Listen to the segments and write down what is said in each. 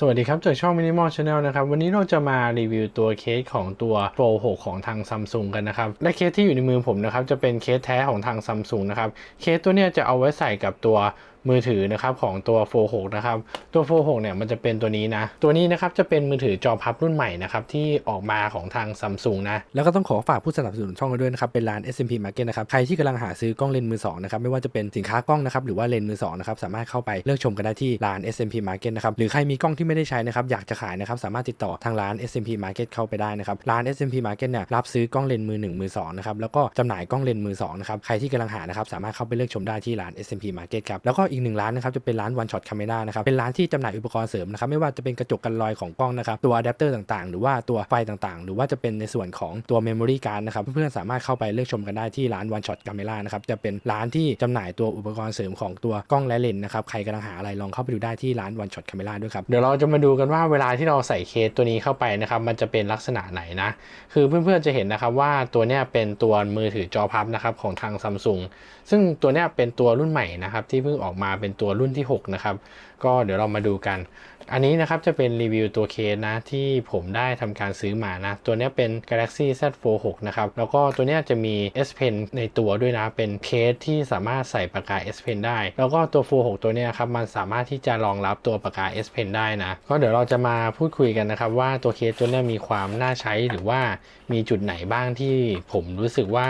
สวัสดีครับ จากช่อง Minimal Channel นะครับ วันนี้เราจะมารีวิวตัวเคสของตัว Pro 6 ของทาง Samsung กันนะครับ และเคสที่อยู่ในมือผมนะครับ จะเป็นเคสแท้ของทาง Samsung นะครับ เคสตัวเนี้ยจะเอาไว้ใส่กับตัว มือถือนะครับของตัว Pro 6นะครับตัว Pro 6เนี่ยมันจะเป็นตัวนี้นะ ตัวนี้นะครับจะเป็นมือถือจอพับรุ่นใหม่นะครับที่ออกมาของทาง Samsung นะ แล้วก็ต้องขอฝากผู้สนับสนุนช่องเราด้วยนะครับ เป็นร้าน S M P Market นะครับ ใครที่กำลังหาซื้อกล้องเลนส์มือ2นะครับไม่ว่าจะเป็นสินค้ากล้องนะครับหรือว่าเลนส์มือ2นะครับสามารถเข้าไปเลือกชมกันได้ที่ร้าน S M P Market นะครับหรือใครมีกล้องที่ไม่ได้ใช้นะครับอยากจะขายนะครับสามารถติดต่อทางร้าน S M P Market เข้าไปได้นะครับร้าน S M P Market เนี่ยรับซื้อกล้องเลนส์มือ1มือ2นะครับแล้วก็จำหน่ายกล้องเลนส์มือ2นะครับใครที่กำลังหานะครับสามารถเข้าไปเลือกชมได้ที่ร้าน S&P Market ครับแล้วก็อีกหนึ่งร้านนะครับจะเป็นร้าน One Shot Camera นะครับเป็นร้านที่จำหน่ายอุปกรณ์เสริมนะครับไม่ว่าจะเป็นกระจกกันรอยของกล้องนะครับตัวอะแดปเตอร์ต่างๆ หรือว่าตัวไฟต่างๆ หรือว่าจะเป็นในส่วนของตัว Memory Card นะครับเพื่อนๆสามารถเข้าไปเลือกชมกันได้ที่ร้าน One Shot Camera นะครับจะเป็นร้านที่จำหน่ายตัวอุปกรณ์เสริมของตัวกล้องและเลนส์นะครับใครกำลังหาอะไรลองเข้าไปดูได้ที่ร้าน One Shot Camera ด้วยครับเดี๋ยวเราจะมาดูกันว่าเวลาที่เราใส่เคสตัวนี้เข้าไปนะครับมันจะเป็นลักษณะไหนนะคือเพื่อนๆจะเห็นนะครับว่าตัวเนี้ยเป็นตัวมือถือจอพับนะครับของทางซัมซุงซึ่งตัวเนี้ยเป็นตัวรุ่นใหม่นะครับที่เพิ่งออกมาเป็นตัวรุ่นที่ 6 นะครับ ก็เดี๋ยวเรามาดูกัน อันนี้นะครับจะเป็นรีวิวตัวเคสนะ ที่ผมได้ทำการซื้อมานะ ตัวนี้เป็น Galaxy Z Fold 6นะครับ แล้วก็ตัวนี้จะมี S Pen ในตัวด้วยนะ เป็นเคสที่สามารถใส่ปากกา S Pen ได้ แล้วก็ตัว Fold 6 ตัวนี้ครับ มันสามารถที่จะรองรับตัวปากกา S Pen ได้นะ ก็เดี๋ยวเราจะมาพูดคุยกันนะครับ ว่าตัวเคสตัวนี้มีความน่าใช้หรือว่ามีจุดไหนบ้างที่ผมรู้สึกว่า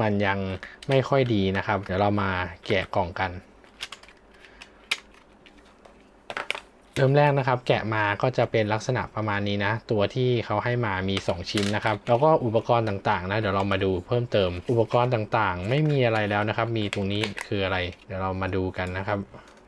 มันยังไม่ค่อยดีนะครับ เดี๋ยวเรามาแกะกล่องกัน ริ่มแรกนะครับ แกะมาก็จะเป็นลักษณะประมาณนี้นะ ตัวที่เขาให้มามี 2 ชิ้นนะครับ แล้วก็อุปกรณ์ต่างๆนะเดี๋ยวเรามาดูเพิ่มเติม อุปกรณ์ต่างๆ ไม่มีอะไรแล้วนะครับ มีตรงนี้คืออะไร เดี๋ยวเรามาดูกันนะครับ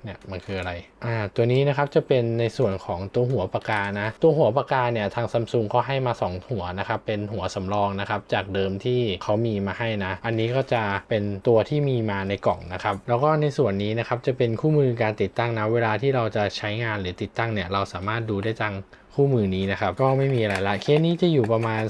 เนี่ยมันคืออะไร อ่าตัวนี้นะครับจะเป็นในส่วนของตัวหัวปากกานะ ตัวหัวปากกาเนี่ยทางซัมซุงเขาให้มา 2 หัวนะครับ เป็นหัวสำรองนะครับ จากเดิมที่เขามีมาให้นะ อันนี้ก็จะเป็นตัวที่มีมาในกล่องนะครับ แล้วก็ในส่วนนี้นะครับจะเป็นคู่มือการติดตั้งนะเวลาที่เราจะใช้งานหรือติดตั้งเนี่ยเราสามารถดูได้จังคู่มือนี้นะครับ ก็ไม่มีอะไรละเคสนี้จะอยู่ประมาณ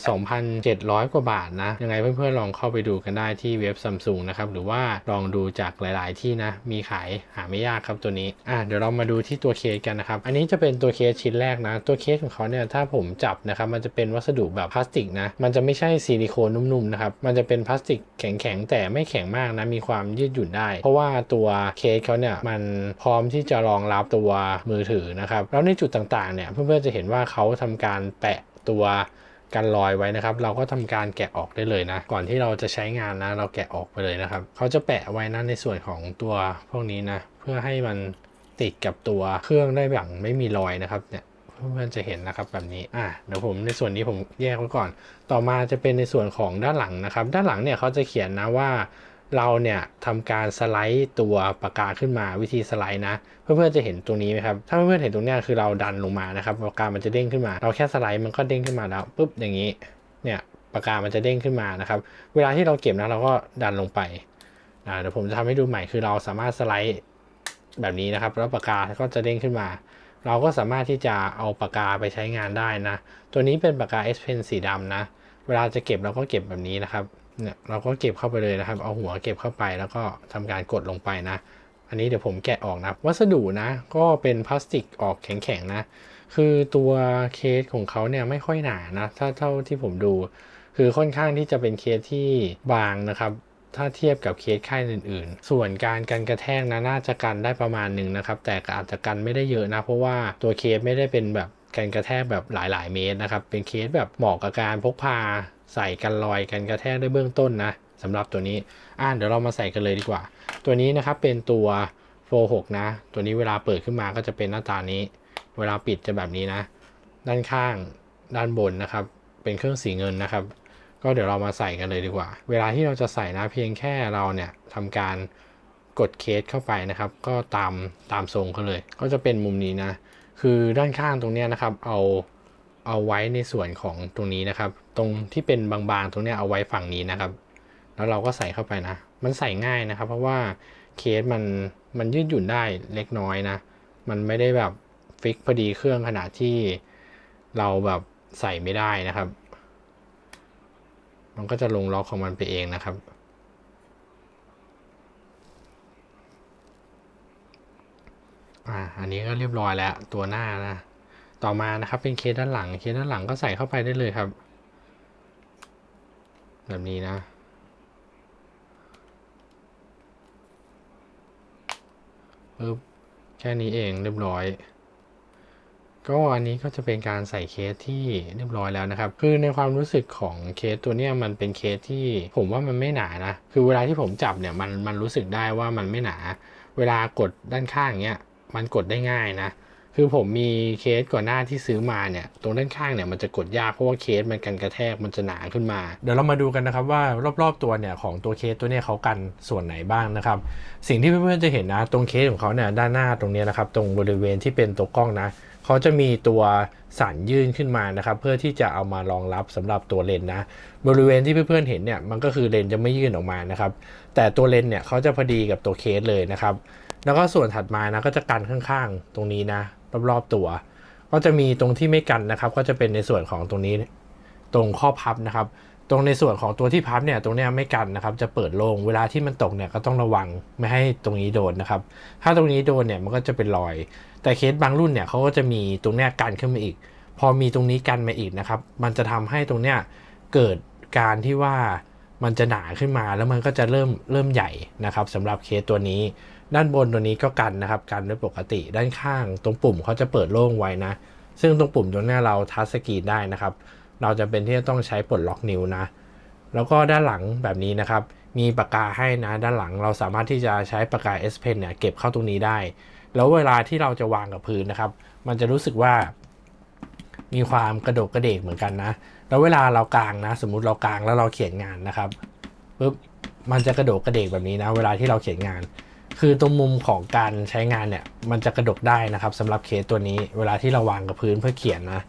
2,700 กว่าบาทนะ ยังไงเพื่อนๆ ลองเข้าไปดูกันได้ที่เว็บซัมซุงนะครับ หรือว่าลองดูจากหลาย ๆ ที่นะ มีขายหาไม่ยากครับตัวนี้อะเดี๋ยวเรามาาดูที่ตัวเคสกันนะครับ อันนี้จะเป็นตัวเคสชิ้นแรกนะ ตัวเคสของเขาเนี่ยถ้าผมจับนะครับ มันจะเป็นวัสดุแบบพลาสติกนะ มันจะไม่ใช่ซิลิโคนนุ่มๆนะครับ มันจะเป็นพลาสติกแข็งๆแต่ไม่แข็งมากนะ มีความยืดหยุ่นได้ เพราะว่าตัวเคสเขาเนี่ยมันพร้อมที่จะรองรับตัวมือถือนะครับ แล้วในจุดต่างๆเนี่ยเพื่อนๆจะเห็นว่าเขาทำการแปะตัวกันรอยไว้นะครับ เราก็ทำการแกะออกได้เลยนะ ก่อนที่เราจะใช้งานนะ เราแกะออกไปเลยนะครับ เขาจะแปะไว้นะในส่วนของตัวพวกนี้นะ เพื่อให้มัน ติดกับตัวเครื่องได้อย่างไม่มีรอยนะครับเนี่ยเพื่อนๆจะเห็นนะครับแบบนี้ อะเดี๋ยวผมในส่วนนี้ผมแยกไว้ก่อน ต่อมาจะเป็นในส่วนของด้านหลังนะครับ ด้านหลังเนี่ยเขาจะเขียนนะว่า เราเนี่ยทำการสไลด์ตัวปากกาขึ้นมาวิธีสไลด์นะ เพื่อนๆจะเห็นตรงนี้ไหมครับ ถ้าเพื่อนๆเห็นตรงเนี้ยคือเราดันลงมานะครับปากกามันจะเด้งขึ้นมา เราแค่สไลด์มันก็เด้งขึ้นมาแล้วปุ๊บอย่างนี้ เนี่ยปากกามันจะเด้งขึ้นมานะครับ เวลาที่เราเก็บนะเราก็ดันลงไปอ่าเดี๋ยวผมจะทำให้ดูใหม่คือเราสามารถสไลด์ แบบนี้นะครับ แล้วปากกาก็จะเด้งขึ้นมา เราก็สามารถที่จะเอาปากกาไปใช้งานได้นะ ตัวนี้เป็นปากกา S Pen สีดำนะ เวลาจะเก็บเราก็เก็บแบบนี้นะครับเนี่ยเราก็เก็บเข้าไปเลยนะครับ เอาหัวเก็บเข้าไปแล้วก็ทำการกดลงไปนะ อันนี้เดี๋ยวผมแกะออกนะ วัสดุนะ ก็เป็นพลาสติกออกแข็งๆนะ คือตัวเคสของเขาเนี่ยไม่ค่อยหนานะ ถ้าเท่าที่ผมดู คือค่อนข้างที่จะเป็นเคสที่บางนะครับ ถ้าเทียบกับเคสค่ายอื่น ๆ ส่วนการกันกระแทกนะน่าจะกันได้ประมาณหนึ่งนะครับ แต่อาจจะกันไม่ได้เยอะนะ เพราะว่าตัวเคสไม่ได้เป็นแบบกันกระแทกแบบหลาย ๆ เมตรนะครับ เป็นเคสแบบเหมาะกับการพกพาใส่กันรอยกันกระแทกได้เบื้องต้นนะสำหรับตัวนี้ อ่าเดี๋ยวเรามาใส่กันเลยดีกว่า ตัวนี้นะครับเป็นตัวโฟ6นะ ตัวนี้เวลาเปิดขึ้นมาก็จะเป็นหน้าตานี้ เวลาปิดจะแบบนี้นะ ด้านข้างด้านบนนะครับ เป็นเครื่องสีเงินนะครับ ก็เดี๋ยวเรามาใส่กันเลยดีกว่า เวลาที่เราจะใส่นะเพียงแค่เราเนี่ยทำการกดเคสเข้าไปนะครับ ก็ตามตามทรงเขาเลย ก็จะเป็นมุมนี้นะ คือด้านข้างตรงเนี้ยนะครับ เอาเอาไว้ในส่วนของตรงนี้นะครับ ตรงที่เป็นบางๆ ตรงเนี้ยเอาไว้ฝั่งนี้นะครับ แล้วเราก็ใส่เข้าไปนะ มันใส่ง่ายนะครับ เพราะว่าเคสมันมันยืดหยุ่นได้เล็กน้อยนะ มันไม่ได้แบบฟิกพอดีเครื่องขนาดที่เราแบบใส่ไม่ได้นะครับ มันก็จะลงล็อกของมันไปเองนะครับ อ่า อันนี้ก็เรียบร้อยแล้วตัวหน้านะ ต่อมานะครับเป็นเคสด้านหลัง เคสด้านหลังก็ใส่เข้าไปได้เลยครับ แบบนี้นะปึ๊บแค่นี้เองเรียบร้อย ก็อันนี้ก็จะเป็นการใส่เคสที่เรียบร้อยแล้วนะครับ คือในความรู้สึกของเคสตัวเนี้ยมันเป็นเคสที่ผมว่ามันไม่หนานะ คือเวลาที่ผมจับเนี่ยมันมันรู้สึกได้ว่ามันไม่หนา เวลากดด้านข้างเนี้ยมันกดได้ง่ายนะ คือผมมีเคสก่อนหน้าที่ซื้อมาเนี่ยตรงด้านข้างเนี่ยมันจะกดยากเพราะว่าเคสมันกันกระแทกมันจะหนาขึ้นมา เดี๋ยวเรามาดูกันนะครับว่ารอบๆตัวเนี่ยของตัวเคสตัวเนี้ยเขากันส่วนไหนบ้างนะครับ สิ่งที่เพื่อนๆจะเห็นนะ ตรงเคสของเขาเนี่ยด้านหน้าตรงเนี้ยนะครับตรงบริเวณที่เป็นตัวกล้องนะ เขาจะมีตัวสันยื่นขึ้นมานะครับ เพื่อที่จะเอามารองรับสำหรับตัวเลนนะ บริเวณที่เพื่อนๆเห็นเนี่ยมันก็คือเลนจะไม่ยื่นออกมานะครับ แต่ตัวเลนเนี่ยเขาจะพอดีกับตัวเคสเลยนะครับ แล้วก็ส่วนถัดมานะก็จะกันข้างๆตรงนี้นะรอบๆตัว ก็จะมีตรงที่ไม่กันนะครับ ก็จะเป็นในส่วนของตรงนี้ ตรงข้อพับนะครับ ตรงในส่วนของตัวที่พับเนี่ยตรงเนี้ยไม่กันนะครับจะเปิดโล่งเวลาที่มันตกเนี่ยก็ต้องระวังไม่ให้ตรงนี้โดนนะครับ ถ้าตรงนี้โดนเนี่ยมันก็จะเป็นรอย แต่เคสบางรุ่นเนี่ยเขาก็จะมีตรงเนี้ยกันขึ้นมาอีก พอมีตรงนี้กันมาอีกนะครับ มันจะทำให้ตรงเนี้ยเกิดการที่ว่ามันจะหนาขึ้นมาแล้วมันก็จะเริ่มเริ่มใหญ่นะครับสำหรับเคสตัวนี้ ด้านบนตัวนี้ก็กันนะครับกันด้วยปกติด้านข้าง ตรงปุ่มเขาจะเปิดโล่งไว้นะ ซึ่งตรงปุ่มตรงเนี้ยเราทัชสกรีนได้นะครับ เราจะเป็นที่จะต้องใช้ปลดล็อกนิ้วนะ แล้วก็ด้านหลังแบบนี้นะครับ มีปากกาให้นะด้านหลังเราสามารถที่จะใช้ปากกา S Pen เนี่ยเก็บเข้าตรงนี้ได้ แล้วเวลาที่เราจะวางกับพื้นนะครับ มันจะรู้สึกว่า มีความกระโดกกระเดกเหมือนกันนะ แล้วเวลาเรากางนะ สมมุติเรากางแล้วเราเขียนงานนะครับปุ๊บมันจะกระโดกกระเดกแบบนี้นะ เวลาที่เราเขียนงาน คือตรงมุมของการใช้งานเนี่ย มันจะกระดกได้นะครับสำหรับเคสตัวนี้ เวลาที่เราวางกับพื้นเพื่อเขียนนะ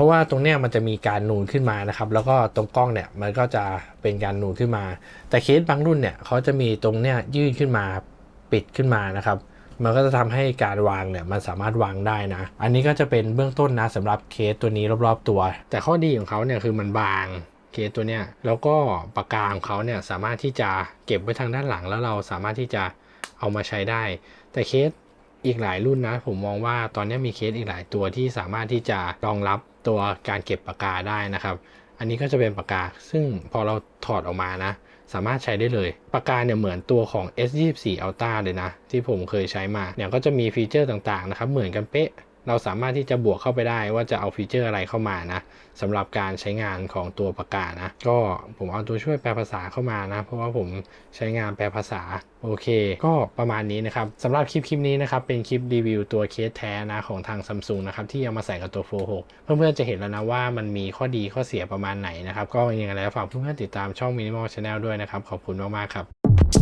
ราะว่าตรงเนี้ยมันจะมีการนูนขึ้นมานะครับ แล้วก็ตรงกล้องเนี่ยมันก็จะเป็นการนูนขึ้นมา แต่เคสบางรุ่นเนี่ยเขาจะมีตรงเนี้ยยื่นขึ้นมาปิดขึ้นมานะครับ มันก็จะทำให้การวางเนี่ยมันสามารถวางได้นะ อันนี้ก็จะเป็นเบื้องต้นนะสำหรับเคสตัวนี้รอบๆตัว แต่ข้อดีของเขาเนี่ยคือมันบางเคสตัวเนี้ยแล้วก็ปากกาของเขาเนี่ยสามารถที่จะเก็บไว้ทางด้านหลังแล้วเราสามารถที่จะเอามาใช้ได้ แต่เคสอีกหลายรุ่นนะ ผมมองว่าตอนนี้มีเคสอีกหลายตัวที่สามารถที่จะรองรับ ตัวการเก็บปากกาได้นะครับ อันนี้ก็จะเป็นปากกา ซึ่งพอเราถอดออกมานะ สามารถใช้ได้เลย ปากกาเนี่ยเหมือนตัวของ S24 Ultra เลยนะ ที่ผมเคยใช้มาเนี่ยก็จะมีฟีเจอร์ต่างๆนะครับ เหมือนกันเป๊ะ เราสามารถที่จะบวกเข้าไปได้ว่าจะเอาฟีเจอร์อะไรเข้ามานะสำหรับการใช้งานของตัวปากกานะ ก็ผมเอาตัวช่วยแปลภาษาเข้ามานะ เพราะว่าผมใช้งานแปลภาษาโอเค ก็ประมาณนี้นะครับสำหรับคลิปคลิปนี้นะครับเป็นคลิปรีวิวตัวเคสแท้นะของทางซัมซุงนะครับที่เอามาใส่กับตัวโฟ6เพื่อนๆจะเห็นแล้วนะว่ามันมีข้อดีข้อเสียประมาณไหนนะครับก็ยังไงแล้วฝากเพื่อนๆติดตามช่อง Minimal Channel ด้วยนะครับขอบคุณมากๆครับ